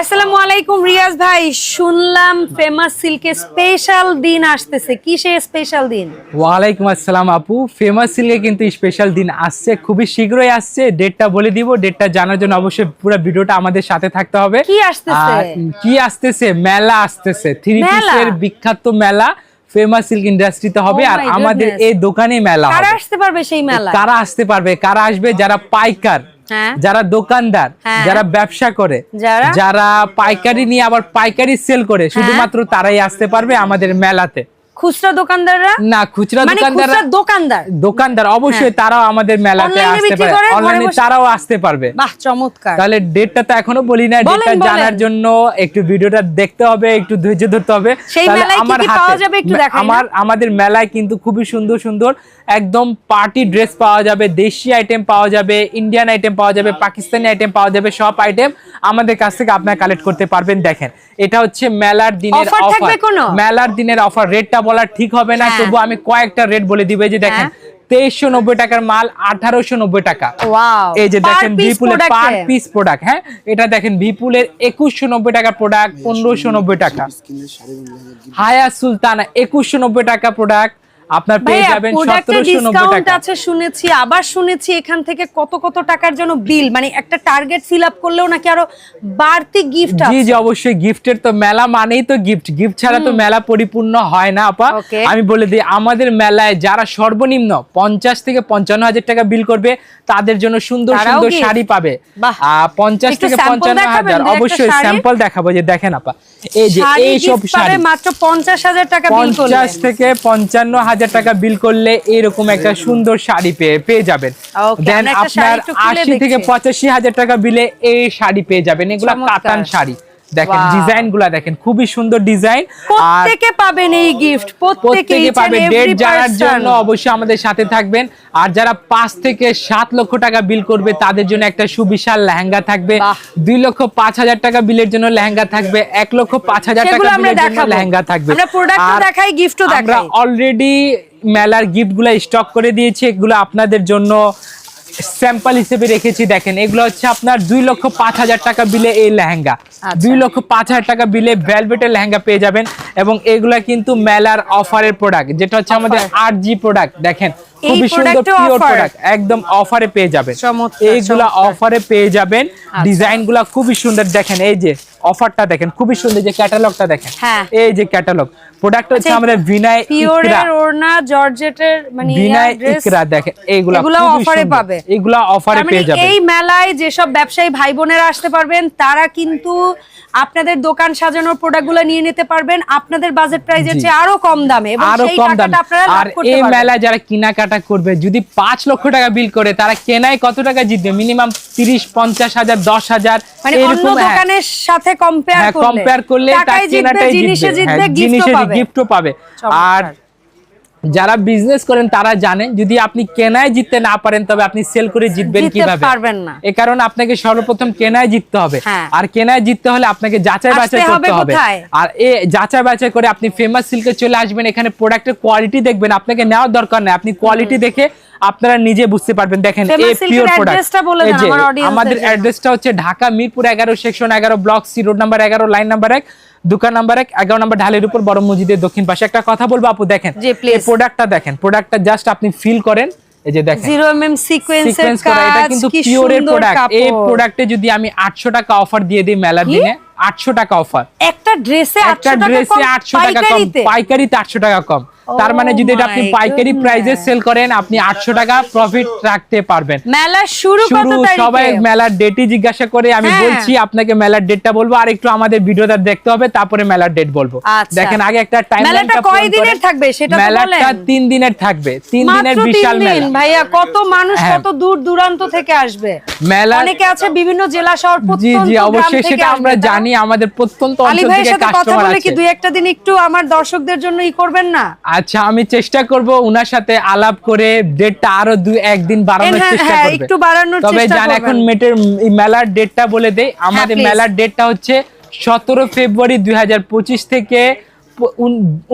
আসসালামু আলাইকুম রিয়াজ ভাই। শুনলাম ফেমাস সিল্কের স্পেশাল দিন আসতেছে। কি সে স্পেশাল দিন? ওয়ালাইকুম আসসালাম আপু। ফেমাস সিল্কে কিন্তু স্পেশাল দিন আসছে খুবই শীঘ্রই আসছে। ডেটটা বলে দিব ডেটটা জানার জন্য অবশ্যই পুরো ভিডিওটা আমাদের সাথে থাকতে হবে। কি আসতেছে? কি আসতেছে? মেলা আসতেছে। থ্রি? পিসের বিখ্যাত মেলা ফেমাস সিল্ক ইন্ডাস্ট্রিতে হবে। Oh আর আমাদের এই দোকানে মেলা কারা আসতে পারবে সেই মেলা? কারা আসতে পারবে? কারা আসবে? যারা পাইকার। যারা দোকানদার হ্যাঁ। যারা ব্যবসা করে যারা? যারা পাইকারি নিয়ে আবার পাইকারি সেল করে হ্যাঁ। শুধুমাত্র তারাই আসতে পারবে আমাদের মেলাতে খুচরা দোকানদাররা? না খুচরা মানে দোকানদাররা দোকানদার? দোকানদার অবশ্যই তারাও আমাদের মেলাতে আসতে পারে। অনলাইনে তারাও আসতে পারবে। বাহ চমৎকার। তাহলে ডেটটা তো এখনও বলি না ডেটটা জানার জন্য একটু ভিডিওটা দেখতে হবে একটু ধৈর্য ধরতে হবে। সেই মেলায় কি আমার কি পাওয়া যাবে একটু দেখাই আমার আমাদের মেলায় কিন্তু খুবই সুন্দর সুন্দর একদম পার্টি ড্রেস পাওয়া যাবে দেশি আইটেম পাওয়া যাবে ইন্ডিয়ান আইটেম পাওয়া যাবে পাকিস্তানি আইটেম পাওয়া যাবে সব আইটেম আমাদের কাছ থেকে আপনারা কালেক্ট করতে পারবেন। দেখেন এটা হচ্ছে মেলার দিনের অফার মেলার দিনের অফার রেটটা বলা ঠিক হবে না হ্যাঁ। তবু আমি কয়েকটা রেট বলে দিবে। যে দেখেন হ্যাঁ। তেইশশো নব্বই টাকার মাল আঠারোশো নব্বই টাকা। ওয়াও এই যে দেখেন বিপুলের পার পিস প্রোডাক্ট হ্যাঁ? এটা দেখেন বিপুলের একুশশো নব্বই টাকা প্রোডাক্ট পনেরোশো নব্বই টাকা। হায়া সুলতানা একুশশো নব্বই টাকা প্রোডাক্ট আপনার পেয়ে যাবেন প্রোডাক্টে সতেরোশো নব্বই ডিসকাউন্ট টাকা। আছে শুনেছি আবার শুনেছি এখান থেকে কত কত টাকার জন্য বিল মানে একটা টার্গেট ফিল আপ করলেও নাকি আরও বাড়তি গিফট জি আছে। জি অবশ্যই গিফটের তো মেলা মানেই তো গিফট গিফট ছাড়া তো মেলা পরিপূর্ণ হয় না আপা। আমি বলে দিই আমাদের মেলায় যারা সর্বনিম্ন পঞ্চাশ থেকে পঞ্চান্ন হাজার টাকা বিল করবে তাদের জন্য সুন্দর সুন্দর শাড়ি পাবে। বাহ। আহ, পঞ্চাশ একটু থেকে sample পঞ্চান্ন দেখাবেন? হাজার। দু একটা অবশ্যই স্যাম্পল দেখাবো যে দেখেন আপা। এই যে এই সব শাড়ি। মাত্র পঞ্চাশ হাজার টাকা বিল করলে। পঞ্চাশ থেকে পঞ্চান্ন হাজার টাকা বিল করলে এরকম একটা সুন্দর শাড়ি পেয়ে পেয়ে যাবেন। দেন আপনার একটু খুলে আশি থেকে দেখছি। পঁচাশি হাজার টাকা বিলে এই শাড়ি পেয়ে যাবেন। এগুলা। কাতান শাড়ি। দেখেন ডিজাইনগুলা দেখেন খুবই সুন্দর ডিজাইন। প্রত্যেকে পাবেন এই গিফট প্রত্যেকে প্রত্যেকে পাবে ডেট জানার জন্য অবশ্যই আমাদের সাথে থাকবেন। আর যারা পাঁচ থেকে সাত লক্ষ টাকা বিল করবে তাদের জন্য একটা সুবিশাল লেহেঙ্গা থাকবে। দুই লক্ষ পাঁচ হাজার টাকা বিলের জন্য লেহেঙ্গা থাকবে। এক লক্ষ পাঁচ হাজার টাকা বিলের জন্য লেহেঙ্গা থাকবে। আমরা অলরেডি মেলার গিফটগুলা স্টক করে দিয়েছি। এগুলো আপনাদের জন্য স্যাম্পল হিসেবে রেখেছি দেখেন। এগুলো হচ্ছে আপনার দুই লক্ষ পাঁচ হাজার টাকা বিলে এই লেহেঙ্গা। আচ্ছা। দুই লক্ষ পাঁচ হাজার টাকা বিলে ভ্যালভেটের লেহেঙ্গা পেয়ে যাবেন। এবং এগুলা কিন্তু মেলার অফারের প্রোডাক্ট যেটা হচ্ছে আমাদের আট জি প্রোডাক্ট দেখেন। খুবই সুন্দর product-এও পিওর offer? প্রোডাক্ট একদম অফারে পেয়ে যাবেন। এইগুলা অফারে পেয়ে যাবেন। ডিজাইনগুলা খুবই সুন্দর দেখেন এই যে অফারটা দেখেন খুবই সুন্দর যে ক্যাটালগটা দেখেন। হ্যাঁ। এই যে ক্যাটালগ প্রোডাক্ট হচ্ছে আচ্ছা, ইকরা ওড়না জর্জেটের মানে ইকরা দেখেন এইগুলা এগুলো খুবই অফারে পাবে। এগুলা অফারে মানে পেয়ে যাবেন। এই মেলায় যেসব ব্যবসায়ী ভাই বোনেরা আসতে পারবেন তারা কিন্তু আপনাদের দোকান সাজানোর প্রোডাক্টগুলো নিয়ে নিতে পারবেন। আপনাদের বাজেট প্রাইজের হচ্ছে চেয়ে আরও কম দামে আরও কম দামে। আর এই মেলায় মেলা যারা কেনাকাটা করবে যদি পাঁচ লক্ষ টাকা বিল করে তারা কেনায় কত টাকা জিতবে? মিনিমাম তিরিশ পঞ্চাশ হাজার দশ হাজার মানে অন্য হ্যাঁ। দোকানের সাথে কম্পেয়ার হ্যাঁ করলে। কম্পেয়ার করলে তার জিতবে জিনিসে জিতবে। হ্যাঁ, গিফটও জিনিসের পাবে। আর। যারা বিজনেস করেন তারা জানেন যদি আপনি কেনায় জিততে না পারেন তবে আপনি সেল করে জিতবেন কীভাবে? পারবেন না। এ কারণে আপনাকে সর্বপ্রথম কেনায় জিততে হবে। হ্যাঁ। আর কেনায় জিততে হলে আপনাকে যাচাই বাছাই করতে হবে আর এ যাচাই বাছাই করে আপনি ফেমাস সিল্কে চলে আসবেন এখানে প্রোডাক্টের কোয়ালিটি দেখবেন আপনাকে নেওয়ার দরকার নেই। আপনি কোয়ালিটি দেখে আপনারা নিজে বুঝতে পারবেন। দেখেন এই পিওর প্রোডাক্ট আমাদের। অ্যাড্রেসটা হচ্ছে ঢাকা মিরপুর এগারো সেকশন এগারো ব্লক সি রোড নাম্বার এগারো লাইন নাম্বার এক। দোকান নাম্বার এক এগারো নাম্বার ঢালের উপর বড় মসজিদের দক্ষিণ পাশে। একটা কথা বলব আপু দেখেন প্রোডাক্টটা দেখেন প্রোডাক্টটা জাস্ট আপনি ফিল করেন এই যে দেখেন। 0 mm সিকোয়েন্সের কাজ এটা কিন্তু পিওরের প্রোডাক্ট এই প্রোডাক্টে যদি আমি আটশো টাকা অফার দিয়ে দিই মেলার? দিনে আটশো টাকা অফার একটা ড্রেসে 800 ড্রেসে আটশো টাকা কম পাইকারিতে? পাইকারিতে আটশো টাকা কম। তার মানে যদি এটা আপনি পাইকারি প্রাইসে সেল করেন আপনি আটশো টাকা প্রফিট রাখতে পারবেন। মেলা শুরু কত তারিখে? সবাই মেলার ডেটই জিজ্ঞাসা করে আমি হ্যাঁ। বলছি আপনাকে মেলার ডেটটা বলব আর একটু আমাদের ভিডিওটা দেখতে হবে তারপরে মেলার ডেট বলব। আচ্ছা। দেখেন আগে একটা টাইম মেলাটা কয় দিনের থাকবে সেটা তো মেলাটা বলেন। তিন দিনের থাকবে তিন দিনের বিশাল মেলা। ভাইয়া কত মানুষ হ্যাঁ। কত দূর দূরান্ত থেকে আসবে? মেলা অনেকে আছে বিভিন্ন জেলা শহর প্রত্যন্ত জি গ্রাম অবশ্যই সেটা আমরা জানি আমাদের প্রত্যন্ত আলী অঞ্চল ভাইয়ের থেকে সাথে কথা কাস্টমার বলে কি দুই একটা দিন একটু আমার দর্শকদের জন্য ই করবেন না? আচ্ছা আমি চেষ্টা করব উনার সাথে আলাপ করে ডেটটা আরও দুই একদিন বাড়ানোর হ্যাঁ, চেষ্টা হ্যাঁ, একটু বাড়ানোর তবে জান এখন মেটের মেলার ডেটটা বলে দেই। আমাদের মেলার ডেটটা হচ্ছে সতেরো ফেব্রুয়ারি দুই থেকে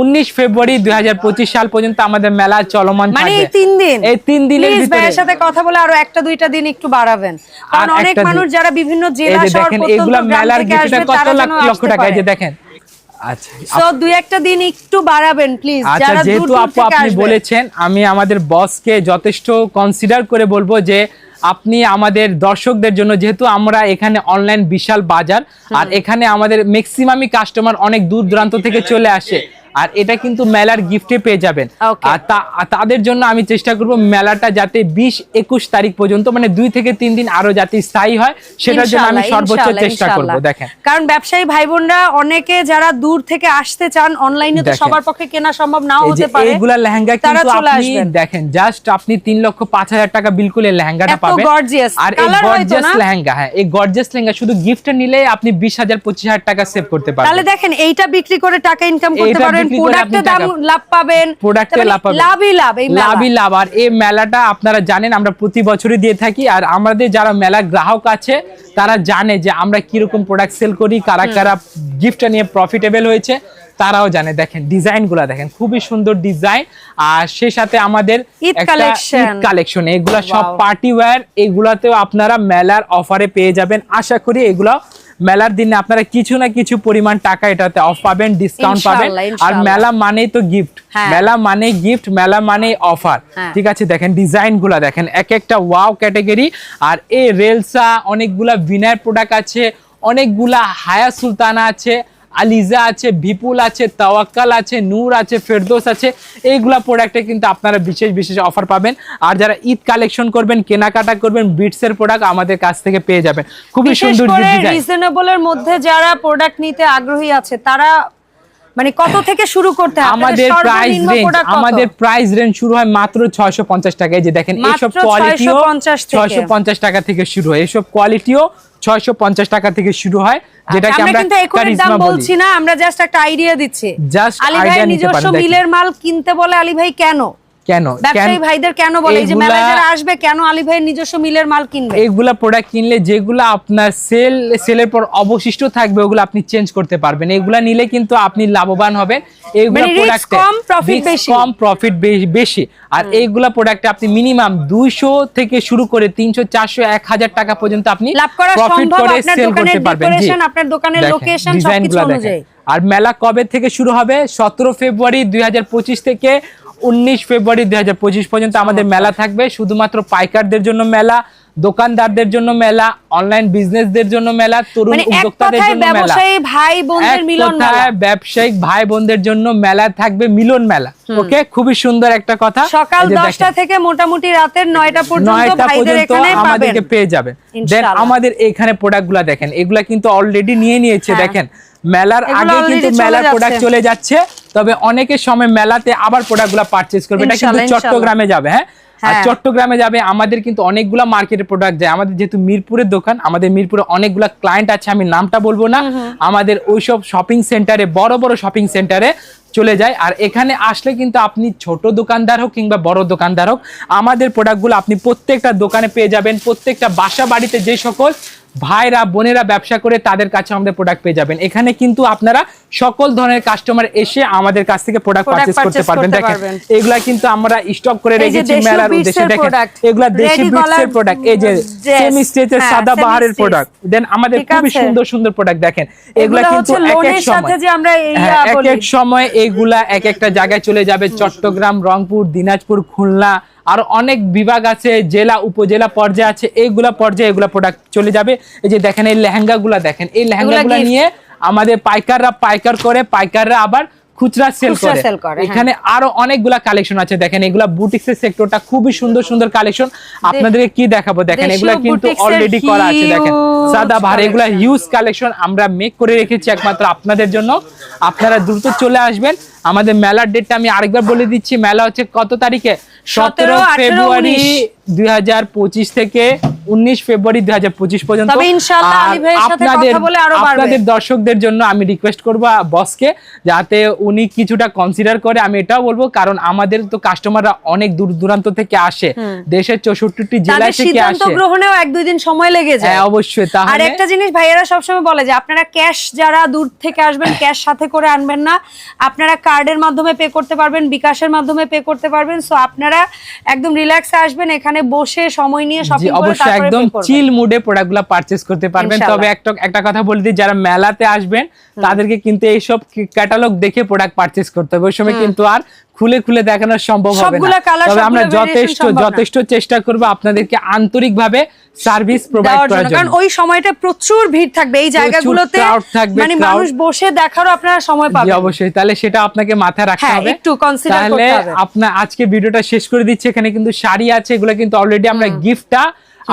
উনিশ ফেব্রুয়ারি দুই হাজার পঁচিশ সাল পর্যন্ত আমাদের মেলা চলমান মানে এই তিন দিন? এই তিন দিনের ভিতরে। ভাইয়ের সাথে কথা বলে আরও একটা দুইটা দিন একটু বাড়াবেন। কারণ অনেক মানুষ যারা বিভিন্ন জেলা শহর দেখেন এগুলা মেলার গিফটটা কত লাখ লক্ষ টাকা? এই যে দেখেন আচ্ছা সো দুই একটা দিন একটু বাড়াবেন প্লিজ আচ্ছা যেহেতু আপু আপনি বলেছেন আমি আমাদের বসকে যথেষ্ট কনসিডার করে বলব যে আপনি আমাদের দর্শকদের জন্য যেহেতু আমরা এখানে অনলাইন বিশাল বাজার আর এখানে আমাদের ম্যাক্সিমামই কাস্টমার অনেক দূর দূরান্ত থেকে চলে আসে। আর এটা কিন্তু মেলার গিফটে পেয়ে যাবেন। আর তাদের জন্য আমি চেষ্টা করব মেলাটা যাতে বিশ একুশ তারিখ পর্যন্ত মানে দুই থেকে তিন দিন আরও যাতে স্থায়ী হয় সেটার জন্য আমি সর্বোচ্চ চেষ্টা করব দেখেন। কারণ ব্যবসায়ী ভাই বোনরা অনেকে যারা দূর থেকে আসতে চান অনলাইনে তো সবার পক্ষে কেনা সম্ভব নাও হতে পারে। এইগুলা লেহেঙ্গা কিন্তু আপনি। দেখেন জাস্ট আপনি তিন লক্ষ পাঁচ হাজার টাকা বিলকুল এই লেহেঙ্গাটা পাবেন। আর এই গর্জিয়াস লেহেঙ্গা হ্যাঁ এই গর্জিয়াস লেহেঙ্গা শুধু গিফট নিলে আপনি বিশ হাজার পঁচিশ হাজার টাকা সেভ করতে তাহলে দেখেন এইটা বিক্রি করে টাকা ইনকাম করতে পারবেন প্রোডাক্টে দাম লাভ পাবেন। প্রোডাক্টে মানে লাভ পাবেন। লাভই লাভ এই লাভই লাভ। আর এই মেলাটা আপনারা জানেন আমরা প্রতি বছরই দিয়ে থাকি। আর আমাদের যারা মেলা গ্রাহক আছে তারা জানে যে আমরা কীরকম প্রোডাক্ট সেল করি কারা কারা গিফটটা নিয়ে প্রফিটেবল হয়েছে তারাও জানে। দেখেন ডিজাইনগুলা দেখেন খুবই সুন্দর ডিজাইন আর সে সাথে আমাদের কালেকশন এগুলা সব পার্টি ওয়্যার এগুলাতেও আপনারা মেলার অফারে পেয়ে যাবেন। আশা করি এগুলো মেলার দিনে আপনারা কিছু না কিছু পরিমাণ টাকা এটাতে অফ পাবেন ডিসকাউন্ট পাবেন। আর মেলা মানেই তো গিফট হ্যাঁ। মেলা মানে গিফট মেলা মানে অফার হ্যাঁ। ঠিক আছে দেখেন ডিজাইনগুলা দেখেন এক একটা ওয়াও ক্যাটাগরি আর এই রেলসা অনেকগুলা বিনার প্রোডাক্ট আছে অনেকগুলা হায়া সুলতানা আছে। আলিজা আছে বিপুল আছে তাওয়াক্কাল আছে নূর আছে ফেরদোস আছে এইগুলা প্রোডাক্টে কিন্তু আপনারা বিশেষ বিশেষ অফার পাবেন। আর যারা ঈদ কালেকশন করবেন কেনাকাটা করবেন বিটসের প্রোডাক্ট আমাদের কাছ থেকে পেয়ে যাবেন। খুবই সুন্দর রিজনেবলের মধ্যে যারা প্রোডাক্ট নিতে আগ্রহী আছে তারা মানে কত থেকে শুরু করতে হয়? আমাদের প্রাইস রেঞ্জ আমাদের প্রাইস রেঞ্জ শুরু হয় মাত্র 650 টাকায়। যে দেখেন এইসব কোয়ালিটিও 650 থেকে। 650 টাকা থেকে শুরু হয়। এইসব কোয়ালিটিও 650 টাকা থেকে শুরু হয় যেটাকে আচ্ছা, আমরা আমরা কিন্তু একুরের দাম বলছি না আমরা জাস্ট একটা আইডিয়া দিচ্ছি। জাস্ট আলী ভাই নিজস্ব মিলের মাল কিনতে বলে আলী ভাই কেন? কেন? ব্যবসায়ী ভাইদের কেন বলে? যে এইগুলা- মেলায় যারা আসবে কেন আলী ভাই নিজস্ব মিলের মাল কিনবে? এইগুলা প্রোডাক্ট কিনলে যেগুলো আপনার সেল সেলের পর অবশিষ্ট থাকবে ওগুলো আপনি চেঞ্জ করতে পারবেন। এগুলা নিলে কিন্তু আপনি লাভবান হবেন। এইগুলা মানে কম, profit বেশি। কম প্রফিট বেশি। আর এইগুলা প্রোডাক্টে আপনি মিনিমাম দুইশো থেকে শুরু করে তিনশো চারশো এক হাজার টাকা পর্যন্ত আপনি লাভ করা সম্ভব আপনার দোকানের করতে ডেকোরেশন আপনার দোকানের লোকেশন সবকিছু অনুযায়ী। আর মেলা কবে থেকে শুরু হবে? সতেরো ফেব্রুয়ারি দুই হাজার পঁচিশ থেকে উনিশ ফেব্রুয়ারি দু হাজার পঁচিশ পর্যন্ত আমাদের মেলা থাকবে। শুধুমাত্র পাইকারদের জন্য মেলা দোকানদারদের জন্য মেলা অনলাইন বিজনেসদের জন্য মেলা তরুণ মানে উদ্যোক্তাদের জন্য মেলা। ভাই বোনদের মিলন মেলা। ব্যবসায়িক ভাই বোনদের জন্য মেলা থাকবে মিলন মেলা। ওকে খুবই সুন্দর একটা কথা। সকাল এই যে দশটা দেখেন। থেকে মোটামুটি রাতের নয়টা পর্যন্ত নয়টা ভাইদের পর্যন্ত এখানে পাবেন। আমাদেরকে পেয়ে যাবেন। দেন আমাদের এখানে প্রোডাক্টগুলো দেখেন। এগুলা কিন্তু অলরেডি নিয়ে নিয়েছে হ্যাঁ। দেখেন। মেলার আগে কিন্তু মেলার প্রোডাক্ট চলে যাচ্ছে। তবে অনেকের সময় মেলাতে আবার প্রোডাক্টগুলো পারচেজ করবে। এটা কিন্তু চট্টগ্রামে যাবে হ্যাঁ? আর হ্যাঁ। চট্টগ্রামে যাবে আমাদের কিন্তু অনেকগুলা মার্কেটের প্রোডাক্ট যায়। আমাদের যেহেতু মিরপুরের দোকান আমাদের মিরপুরে অনেকগুলা ক্লায়েন্ট আছে আমি নামটা বলব না। আমাদের ওইসব শপিং সেন্টারে বড় বড় শপিং সেন্টারে চলে যায়। আর এখানে আসলে কিন্তু আপনি ছোট দোকানদার হোক কিংবা বড় দোকানদার হোক আমাদের প্রোডাক্টগুলো আপনি প্রত্যেকটা দোকানে পেয়ে যাবেন। প্রত্যেকটা বাসা বাড়িতে যে সকল ভাইরা বোনেরা ব্যবসা করে তাদের কাছে আমাদের প্রোডাক্ট পেয়ে যাবেন। এখানে কিন্তু আপনারা সকল ধরনের কাস্টমার এসে আমাদের কাছ থেকে প্রোডাক্ট পারচেজ করতে পারবেন। দেখেন এগুলা কিন্তু আমরা স্টক করে রেখেছি মেলার উদ্দেশ্যে। দেখেন এগুলা দেশি বিটসের প্রোডাক্ট এই যে সেমি স্টেজের সাদা বাহারের প্রোডাক্ট দেন আমাদের খুবই সুন্দর সুন্দর প্রোডাক্ট দেখেন। এগুলা এগুলা কিন্তু এক এক সাথে সময়। যে আমরা এই হ্যাঁ, এক এক সময় এইগুলা এক একটা জায়গায় চলে যাবে। চট্টগ্রাম রংপুর দিনাজপুর খুলনা আর অনেক বিভাগ আছে জেলা উপজেলা পর্যায়ে আছে এইগুলা পর্যায়ে এগুলা প্রোডাক্ট চলে যাবে। এই যে দেখেন এই লেহেঙ্গা গুলা দেখেন এই লেহেঙ্গা গুলা নিয়ে আমাদের পাইকাররা পাইকার করে পাইকাররা আবার খুচরা সেল করে। হ্যাঁ। এখানে আরও অনেকগুলা কালেকশন আছে দেখেন এগুলা বুটিক্সের সেক্টরটা খুবই সুন্দর সুন্দর কালেকশন আপনাদেরকে কি দেখাবো? দেখেন এগুলা কিন্তু অলরেডি করা আছে দেখেন। সাদা ভার এগুলা হিউজ কালেকশন আমরা মেক করে রেখেছি একমাত্র আপনাদের জন্য। আপনারা দ্রুত চলে আসবেন। আমাদের মেলার ডেটটা আমি আরেকবার বলে দিচ্ছি। মেলা হচ্ছে কত তারিখে? সতেরো ফেব্রুয়ারি দুই থেকে উনিশ ফেব্রুয়ারি দুই হাজার পঁচিশ পর্যন্ত। আর আপনাদের আরও দর্শকদের জন্য আমি রিকোয়েস্ট করব বসকে যাতে উনি কিছুটা কনসিডার করে। আমি এটাও বলব কারণ আমাদের তো কাস্টমাররা অনেক দূর দূরান্ত থেকে আসে। দেশের চৌষট্টি জেলা থেকে আসে। গ্রহণেও এক দুই দিন সময় লেগে যায়। হ্যাঁ অবশ্যই আর তাহলে একটা জিনিস ভাইয়েরা সবসময় বলে যে আপনারা ক্যাশ যারা দূর থেকে আসবেন ক্যাশ সাথে করে আনবেন না। আপনারা কার্ডের মাধ্যমে পে করতে পারবেন বিকাশের মাধ্যমে পে করতে পারবেন। সো আপনারা একদম রিল্যাক্সে আসবেন এখানে বসে সময় নিয়ে সব শপিং করে অবশ্যই একদম চিল মুডে প্রোডাক্টগুলো পারচেজ করতে পারবেন। তবে একটা একটা কথা বলে দিই যারা মেলাতে আসবেন তাদেরকে কিন্তু এইসব ক্যাটালগ দেখে প্রোডাক্ট পারচেজ করতে হবে। ওই সময় কিন্তু আর খুলে খুলে দেখানো সম্ভব হবে না। তবে আমরা যথেষ্ট যথেষ্ট চেষ্টা করব আপনাদেরকে আন্তরিকভাবে সার্ভিস প্রোভাইড করার জন্য। কারণ ওই সময়টা প্রচুর ভিড় থাকবে। এই জায়গাগুলোতে মানে মানুষ বসে দেখারও আপনারা সময় পাবেন। অবশ্যই। তাহলে সেটা আপনাকে মাথায় রাখতে হ্যাঁ, হবে। একটু তাহলে করতে হবে। আপনার আজকে ভিডিওটা শেষ করে দিচ্ছি। এখানে কিন্তু শাড়ি আছে এগুলো কিন্তু অলরেডি আমরা গিফটটা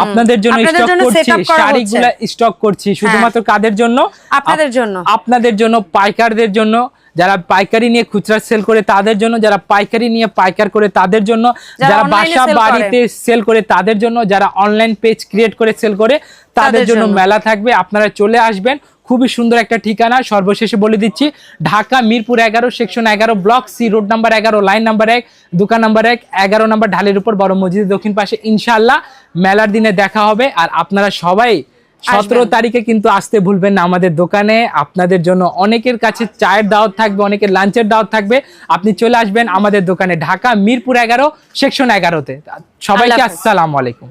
আপনাদের জন্য স্টক করছি। শাড়িগুলো স্টক করছি। শুধুমাত্র কাদের জন্য? আপনাদের জন্য। আপনাদের জন্য পাইকারদের জন্য। যারা পাইকারি নিয়ে খুচরা সেল করে তাদের জন্য যারা পাইকারি নিয়ে পাইকার করে তাদের জন্য যারা বাসা বাড়িতে সেল করে তাদের জন্য যারা অনলাইন পেজ ক্রিয়েট করে সেল করে তাদের জন্য। মেলা থাকবে। আপনারা চলে আসবেন। খুবই সুন্দর একটা ঠিকানা। সর্বশেষে বলে দিচ্ছি ঢাকা মিরপুর এগারো সেকশন এগারো ব্লক সি রোড নাম্বার এগারো লাইন নাম্বার এক দোকান নাম্বার এক এগারো নাম্বার ঢালের উপর বড় মসজিদের দক্ষিণ পাশে। ইনশাল্লাহ মেলার দিনে দেখা হবে। আর আপনারা সবাই সতেরো তারিখে কিন্তু আসতে ভুলবেন না আমাদের দোকানে। আপনাদের জন্য অনেকের কাছে চায়ের দাওয়াত থাকবে অনেকের লাঞ্চের দাওয়াত থাকবে। আপনি চলে আসবেন আমাদের দোকানে ঢাকা মিরপুর এগারো সেকশন এগারোতে। সবাইকে আসসালাম আসসালামু আলাইকুম।